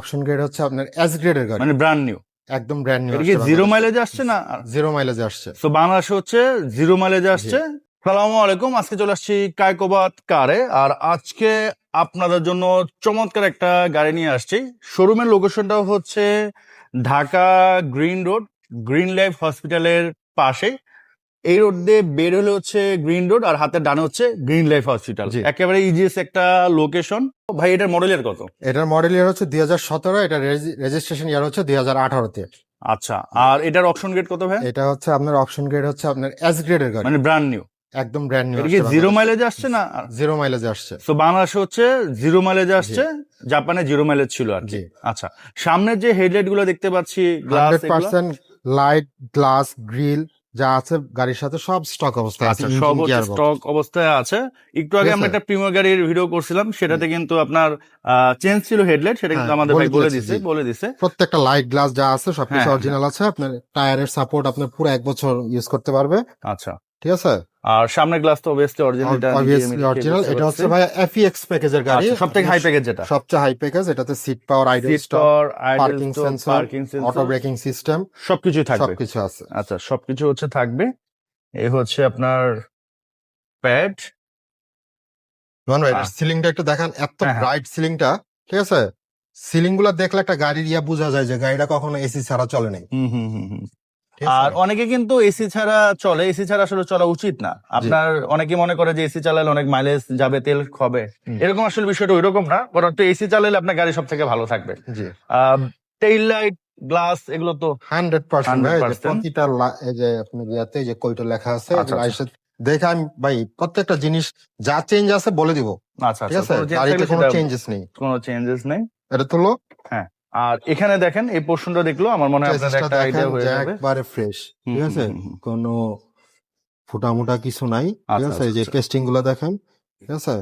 Option grade হচ্ছে আপনার S গ্রেডের গাড়ি। মানে ব্র্যান্ড নিউ একদম ব্র্যান্ড নিউ এটা কি জিরো মাইলেজে আসছে না? জিরো মাইলেজে আসছে। তো বাংলাদেশে হচ্ছে জিরো মাইলেজে আসছে। সালামু আলাইকুম আজকে চলে আসছি কায়কোবাদ কারে। আর আজকে আপনাদের জন্য চমৎকার একটা গাড়ি নিয়ে আসছি। শোরুমের লোকেশনটা হচ্ছে Dhaka green road green life হসপিটালের পাশে এই রোড দিয়ে বের হলে হচ্ছে গ্রিন রোড আর হাতের ডানে হচ্ছে গ্রিন লাইফ হসপিটাল। একেবারে ইজিয়েস্ট একটা লোকেশন ভাই এটার মডেলের কত? এটার মডেল ইয়ার হচ্ছে দুই হাজার সতেরো এটা রেজিস্ট্রেশন ইয়ার হচ্ছে দুই হাজার আঠারোতে। আচ্ছা আর এটার অপশন গেট কত ভাই? এটা হচ্ছে আপনার অপশন গ্রেড হচ্ছে আপনার এস গ্রেডের গাড়ি। মানে ব্র্যান্ড নিউ একদম ব্র্যান্ড নিউ এটা জিরো মাইলেজ আসছে না? জিরো মাইলেজ আসছে। তো বাংলাদেশে হচ্ছে জিরো মাইলেজ আসছে জাপানে জিরো মাইলেজ ছিল আর কি। জি। আচ্ছা সামনের যে হেডলাইটগুলো দেখতে পাচ্ছি গ্লাস লাইট গ্লাস গ্রিল যা আছে গাড়ির সাথে সব স্টক অবস্থায় আছে আচ্ছা সব স্টক অবস্থায় আছে। একটু আগে আমরা একটা প্রিমিয়ার গাড়ির ভিডিও করছিলাম সেটাতে কিন্তু আপনার চেঞ্জ ছিল হেডলাইট সেটা কিন্তু হ্যাঁ, আমাদের ভাই বলে দিছে বলে দিছে। প্রত্যেকটা লাইট গ্লাস যা আছে সবকিছু কিছু অরিজিনাল আছে আপনার টায়ারের সাপোর্ট আপনি পুরো এক বছর ইউজ করতে পারবে। আচ্ছা। ঠিক আছে? আর সামনের গ্লাস তো অবভিয়াসলি অরিজিনাল অবভিয়াসলি অরিজিনাল এটা হচ্ছে ভাই এফএক্স প্যাকেজের গাড়ি। সব থেকে হাই প্যাকেজ যেটা? সবচেয়ে হাই প্যাকেজ এটাতে seat power idle stop parking sensor parking auto braking system সবকিছুই থাকবে। সবকিছু আছে। আচ্ছা সবকিছু হচ্ছে থাকবে। এই হচ্ছে আপনার প্যাড মান ভাই সিলিংটা একটু দেখান। এত হ্যাঁ, হ্যাঁ। ব্রাইট সিলিংটা ঠিক আছে? সিলিংগুলা দেখলে একটা গাড়ির ইয়া বোঝা যায় যে গাড়িটা কখনো এসি ছাড়া চলে নাই। হুম হুম হুম? আর অনেকে কিন্তু এসি ছাড়া চলে। এসি ছাড়া আসলে চলা উচিত না। আপনার অনেকে মনে করে যে এসি চালালে অনেক মাইলেজ যাবে তেল হুম। এরকম আসলে বিষয়টা ওইরকম না বরং এসি চালালে আপনার গাড়ি সব থেকে ভালো থাকবে। টেইল লাইট গ্লাস এগুলো তো হান্ড্রেড পার্সেন্ট প্রতিটা যে আপনার ইয়াতে যে কয়টা লেখা আছে আচ্ছা, দেখে আমি ভাই প্রত্যেকটা জিনিস যা চেঞ্জ আছে বলে দিব। আচ্ছা ঠিক আচ্ছা আছে? কোনো গাড়িতে কোনো চেঞ্জেস নেই। কোনো চেঞ্জেস নেই। এটা তুলো। আর এখানে দেখেন এই পোর্শনটা দেখল আমার মনে হয় আপনাদের একটা আইডিয়া হয়ে যাবে। একবারে ফ্রেশ ঠিক আছে। কোনো ফুটামুটা কিছু নাই ঠিক আচ্ছা, আছে? যে আচ্ছা। টেস্টিংগুলো দেখেন ঠিক আছে?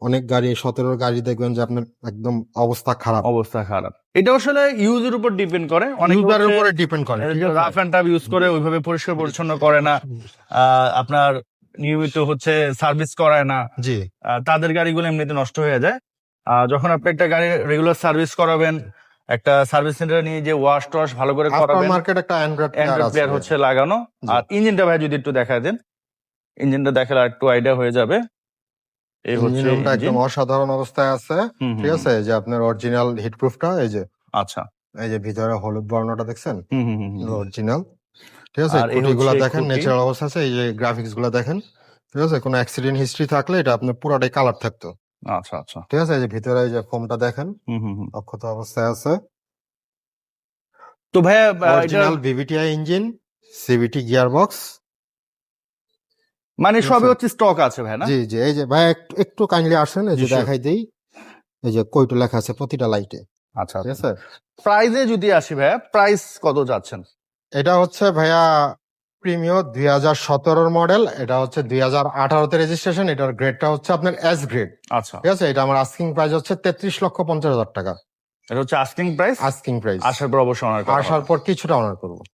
অনেক গাড়ি সতেরোর গাড়ি দেখবেন যে আপনার একদম অবস্থা খারাপ। অবস্থা খারাপ। এটা আসলে ইউজের উপর ডিপেন্ড করে। অনেক ইউজারের উপরে ডিপেন্ড করে ঠিক আছে? রাফ অ্যান্ড টাফ ইউজ করে ওইভাবে পরিষ্কার পরিচ্ছন্ন করে না। আহ, আপনার নিয়মিত হচ্ছে সার্ভিস করায় না। জি। তাদের গাড়িগুলো এমনিতে নষ্ট হয়ে যায়। যখন আপনি একটা গাড়ি রেগুলার সার্ভিস করাবেন একটা সার্ভিস সেন্টারে নিয়ে যে ওয়াশ টওয়াশ ভালো করে করাবেন মার্কেট একটা অ্যান্ড্রয়েড প্লেয়ার হচ্ছে লাগানো। আর ইঞ্জিনটা ভাই যদি একটু দেখা দেন ইঞ্জিনটা দেখালে একটু আইডিয়া হয়ে যাবে। এই হচ্ছে একদম অসাধারণ অবস্থায় আছে। ঠিক আছে? যে আপনার অরিজিনাল হিট প্রুফটা এই যে আচ্ছা। এই যে ভিতরে হলুদ বর্ণটা দেখছেন। অরিজিনাল ঠিক আছে? আর এই খুঁটিগুলো হচ্ছে দেখেন। ন্যাচারাল অবস্থা আছে। এই যে গ্রাফিক্সগুলো দেখেন। ঠিক আছে? কোনো অ্যাক্সিডেন্ট হিস্ট্রি থাকলে এটা আপনার পুরোটাই কালার থাকতো। আচ্ছা আচ্ছা। ঠিক আছে? এই যে ভিতরে এই যে ফোমটা দেখেন। অক্ষত অবস্থায় আছে। তো ভাইয়া original VVTI engine CVT gear box মানে ঠিক সবে হচ্ছে স্টক আছে ভাই না? জি জি। এই যে ভাই একটু- কাইন্ডলি আসেন এই যে. দেখাই দেই। এই যে কয়টো লেখা আছে প্রতিটা লাইটে। আচ্ছা ঠিক আছে? প্রাইজে যদি আসি ভাইয়া প্রাইস কত যাচ্ছেন? এটা হচ্ছে ভাইয়া প্রিমিও দুই হাজার সতেরোর মডেল এটা হচ্ছে দুই হাজার আঠারোতে রেজিস্ট্রেশন এটার গ্রেডটা হচ্ছে আপনার এস গ্রেড আচ্ছা। ঠিক আছে? এটা আমার আস্কিং প্রাইস হচ্ছে তেত্রিশ লক্ষ পঞ্চাশ হাজার টাকা। এটা হচ্ছে আস্কিং প্রাইস আস্কিং প্রাইস আসার পর অবশ্য অনার আসার পর কিছুটা অনার করব।